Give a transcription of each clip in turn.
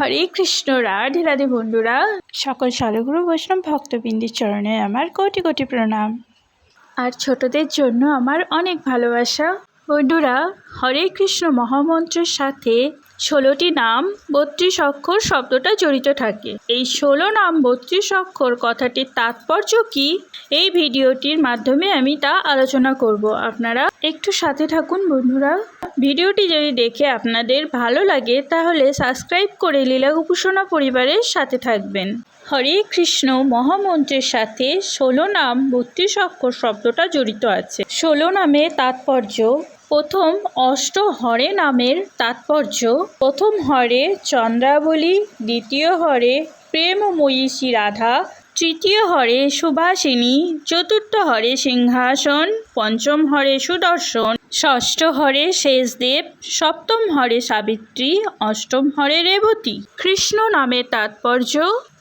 হরে কৃষ্ণ, রাধে রাধে বন্ধুরা। সকল সাধুগুরু, বৈষ্ণব ভক্তবৃন্দের চরণে আমার কোটি কোটি প্রণাম। আর ছোটদের জন্য আমার অনেক ভালোবাসা। বন্ধুরা, হরে কৃষ্ণ মহামন্ত্রের সাথে ষোলোটি নাম, বত্রিশ অক্ষর শব্দটা জড়িত থাকে। এই ষোলো নাম, বত্রিশ অক্ষর কথাটির তাৎপর্য কি? এই ভিডিওটির মাধ্যমে আমি তা আলোচনা করব। আপনারা একটু সাথে থাকুন বন্ধুরা। ভিডিওটি যদি দেখে আপনাদের ভালো লাগে, তাহলে সাবস্ক্রাইব করে লীলা উপাসনা পরিবারের সাথে থাকবেন। হরে কৃষ্ণ, মহামন্ত্রের সাথে ষোলো নাম বত্রিশ অক্ষর শব্দটা জড়িত আছে। ষোলো নামে তাৎপর্য, প্রথম অষ্ট হরে নামের তাৎপর্য, প্রথম হরে চন্দ্রাবলী, দ্বিতীয় হরে প্রেমময়ী শ্রী রাধা, তৃতীয় হরে সুভাষিনী, চতুর্থ হরে সিংহাসন, পঞ্চম হরে সুদর্শন ষষ্ঠ হরে শেষদেব, সপ্তম হরে সাবিত্রী, অষ্টম হরে রেবতী। কৃষ্ণ নামের তাৎপর্য,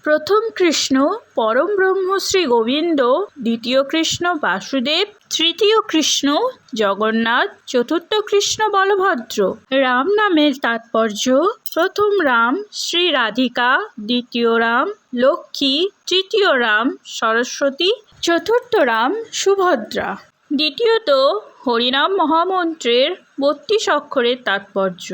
প্রথম কৃষ্ণ পরম ব্রহ্ম শ্রী গোবিন্দ, দ্বিতীয় কৃষ্ণ বাসুদেব, তৃতীয় কৃষ্ণ জগন্নাথ, চতুর্থ কৃষ্ণ বলভদ্র। রাম নামের তাৎপর্য, প্রথম রাম শ্রী রাধিকা, দ্বিতীয় রাম লক্ষ্মী, তৃতীয় রাম সরস্বতী, চতুর্থ রাম সুভদ্রা। দ্বিতীয়ত, হরিনাম মহামন্ত্রের বত্রিশ অক্ষরের তাৎপর্য।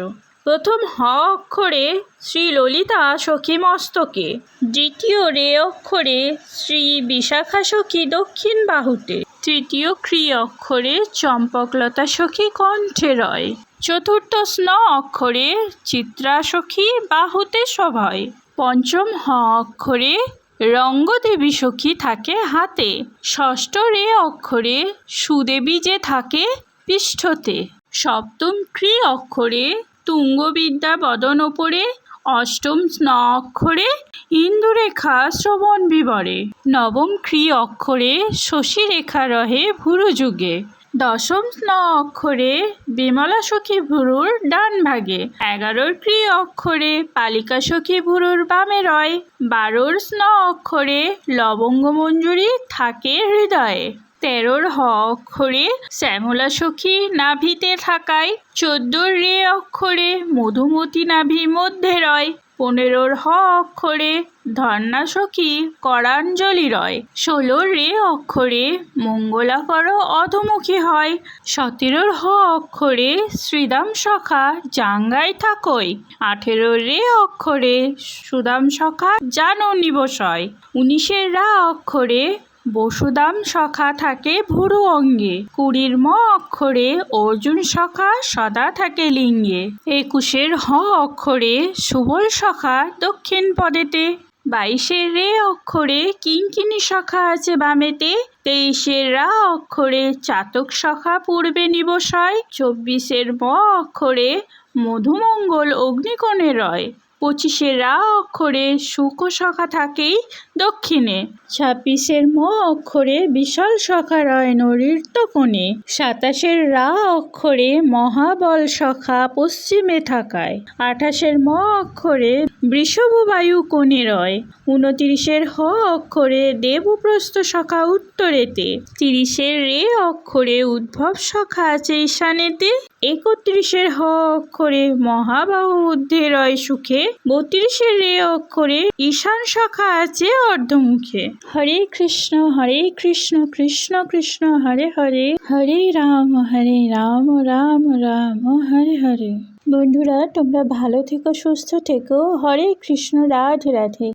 প্রথম হ অক্ষরে শ্রী ললিতা সখী মস্তকে, দ্বিতীয় রে অক্ষরে শ্রী বিশাখা সখী দক্ষিণ বাহুতে, তৃতীয় ক্রি অক্ষরে চম্পকলতা সখী কণ্ঠে রয়, চতুর্থ স্ন অক্ষরে চিত্রা সখী বাহুতে সভয়, পঞ্চম হ অক্ষরে রঙ্গদেবী সখী থাকে হাতে, ষষ্ঠ রে অক্ষরে সুদেবী যে থাকে পৃষ্ঠতে। সপ্তম ক্রি অক্ষরে তুঙ্গবিদ্যা বদন ওপরে, অষ্টম স্ন অক্ষরে ইন্দুরেখা শ্রবণ বিবরে। নবম ক্রি অক্ষরে শশীরেখা রহে ভুরু যুগে দশম স্ন অক্ষরে বিমলা সখী ভুরুর ডান ভাগে, এগারোর ক্রি অক্ষরে পালিকা সখী ভুরুর বামে রয়, বারোর স্ন অক্ষরে লবঙ্গ মঞ্জুরি থাকে হৃদয়ে, তেরোর হ অক্ষরে শ্যামলা সখী নাভিতে থাকায়, চোদ্দোর রে অক্ষরে মধুমতি নাভি মধ্যে রয় পনেরোর হ অক্ষরে, ধর্ণা সখী, করাঞ্জলি রয়। ষোলোর রে অক্ষরে মঙ্গলাকর অধমুখী হয়। সতেরোর হ অক্ষরে, শ্রীদাম সখা জাঙ্গায় থাকই আঠেরোর রে অক্ষরে, সুদাম সখা জানো নিবসয়। উনিশের রা অক্ষরে বসুদাম সখা থাকে ভুরু অঙ্গে, কুড়ির ম অক্ষরে অর্জুন সখা সদা থাকে লিঙ্গে। একুশের হ অক্ষরে সুবল সখা দক্ষিণ পদেতে, বাইশের রে অক্ষরে কিঙ্কিনি সখা আছে বামেতে, তেইশের রা অক্ষরে চাতক সখা পূর্বে নিবসয় চব্বিশের ম অক্ষরে মধুমঙ্গল অগ্নিকোণে রয়। পঁচিশের রা অক্ষরে শুক সখা থাকেই দক্ষিণে। ছাব্বিশের ম অক্ষরে বিশাল সখা রয় নৃত্য কোণে সাতাশের রা অক্ষরে মহাবল সখা পশ্চিমে থাকায়। আঠাশের ম অক্ষরে বৃষভ বায়ু কোণে রয়। উনতিরিশের হ অক্ষরে দেবপ্রস্থ সখা উত্তরেতে। তিরিশের রে অক্ষরে উদ্ভব সখা আছে ঈশানেতে। একত্রিশের হ অক্ষরে মহাবাহু ঊর্ধ্বে রয় সুখে। বত্রিশের রে অক্ষরে ঈশান শাখা আছে অর্ধমুখে। হরে কৃষ্ণ হরে কৃষ্ণ কৃষ্ণ কৃষ্ণ, হরে হরে। হরে রাম হরে রাম রাম রাম, হরে হরে। বন্ধুরা, তোমরা ভালো থেকো, সুস্থ থেকো। হরে কৃষ্ণ, রাধে রাধে।